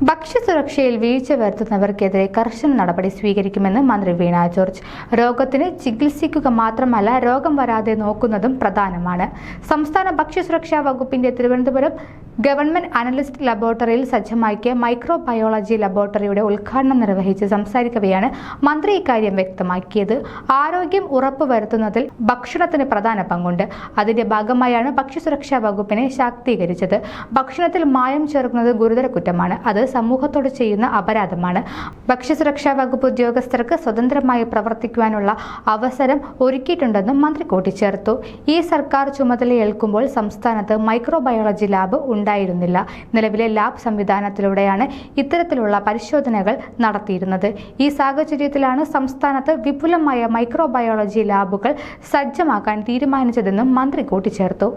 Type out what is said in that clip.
ഭക്ഷ്യസുരക്ഷയിൽ വീഴ്ച വരുത്തുന്നവർക്കെതിരെ കർശന നടപടി സ്വീകരിക്കുമെന്ന് മന്ത്രി വീണ ജോർജ്. രോഗത്തിന് ചികിത്സിക്കുക മാത്രമല്ല രോഗം വരാതെ നോക്കുന്നതും പ്രധാനമാണ്. സംസ്ഥാന ഭക്ഷ്യസുരക്ഷാ വകുപ്പിന്റെ തിരുവനന്തപുരം ഗവൺമെന്റ് അനലിസ്റ്റ് ലബോറട്ടറിയിൽ സജ്ജമാക്കിയ മൈക്രോബയോളജി ലബോറട്ടറിയുടെ ഉദ്ഘാടനം നിർവഹിച്ച് സംസാരിക്കവെയാണ് മന്ത്രി ഇക്കാര്യം വ്യക്തമാക്കിയത്. ആരോഗ്യം ഉറപ്പുവരുത്തുന്നതിൽ ഭക്ഷണത്തിന് പ്രധാന പങ്കുണ്ട്. അതിന്റെ ഭാഗമായാണ് ഭക്ഷ്യസുരക്ഷാ വകുപ്പിനെ ശാക്തീകരിച്ചത്. ഭക്ഷണത്തിൽ മായം ചേർക്കുന്നത് ഗുരുതര കുറ്റമാണ്. അത് സമൂഹത്തോട് ചെയ്യുന്ന അപരാധമാണ്. ഭക്ഷ്യസുരക്ഷാ വകുപ്പ് ഉദ്യോഗസ്ഥർക്ക് സ്വതന്ത്രമായി പ്രവർത്തിക്കുവാനുള്ള അവസരം ഒരുക്കിയിട്ടുണ്ടെന്നും മന്ത്രി കൂട്ടിച്ചേർത്തു. ഈ സർക്കാർ ചുമതലയേൽക്കുമ്പോൾ സംസ്ഥാനത്ത് മൈക്രോബയോളജി ലാബ് ഉണ്ടായിരുന്നില്ല. നിലവിലെ ലാബ് സംവിധാനത്തിലൂടെയാണ് ഇത്തരത്തിലുള്ള പരിശോധനകൾ നടത്തിയിരുന്നത്. ഈ സാഹചര്യത്തിലാണ് സംസ്ഥാനത്ത് വിപുലമായ മൈക്രോബയോളജി ലാബുകൾ സജ്ജമാക്കാൻ തീരുമാനിച്ചതെന്നും മന്ത്രി കൂട്ടിച്ചേർത്തു.